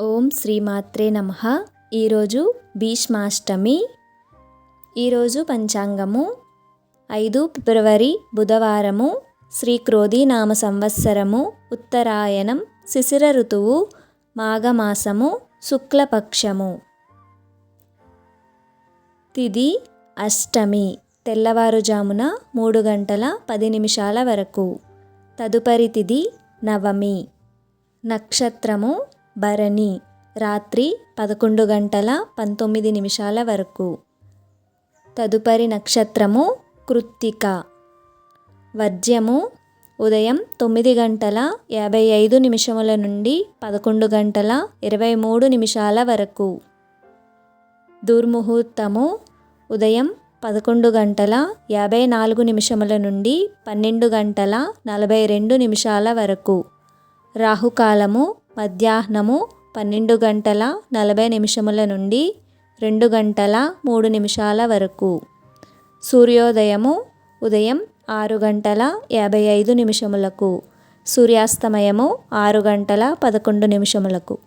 ఓం శ్రీమాత్రే నమ. ఈరోజు భీష్మాష్టమి. ఈరోజు పంచాంగము. ఐదు ఫిబ్రవరి బుధవారము శ్రీ క్రోధీ నామ సంవత్సరము ఉత్తరాయణం శిశిర ఋతువు మాఘమాసము శుక్లపక్షము. తిది అష్టమి తెల్లవారుజామున మూడు గంటల పది నిమిషాల వరకు. తదుపరి తిది నవమి. నక్షత్రము భరణి రాత్రి పదకొండు గంటల పంతొమ్మిది నిమిషాల వరకు. తదుపరి నక్షత్రము కృత్తిక. వర్జ్యము ఉదయం తొమ్మిది గంటల యాభై ఐదు నిమిషముల నుండి పదకొండు గంటల ఇరవై మూడు నిమిషాల వరకు. దుర్ముహూర్తము ఉదయం పదకొండు గంటల యాభై నాలుగు నిమిషముల నుండి పన్నెండు గంటల నలభై రెండు నిమిషాల వరకు. రాహుకాలము మధ్యాహ్నము పన్నెండు గంటల నలభై నిమిషముల నుండి రెండు గంటల మూడు నిమిషాల వరకు. సూర్యోదయము ఉదయం ఆరు గంటల యాభై ఐదు నిమిషములకు. సూర్యాస్తమయము ఆరు గంటల పదకొండు నిమిషములకు.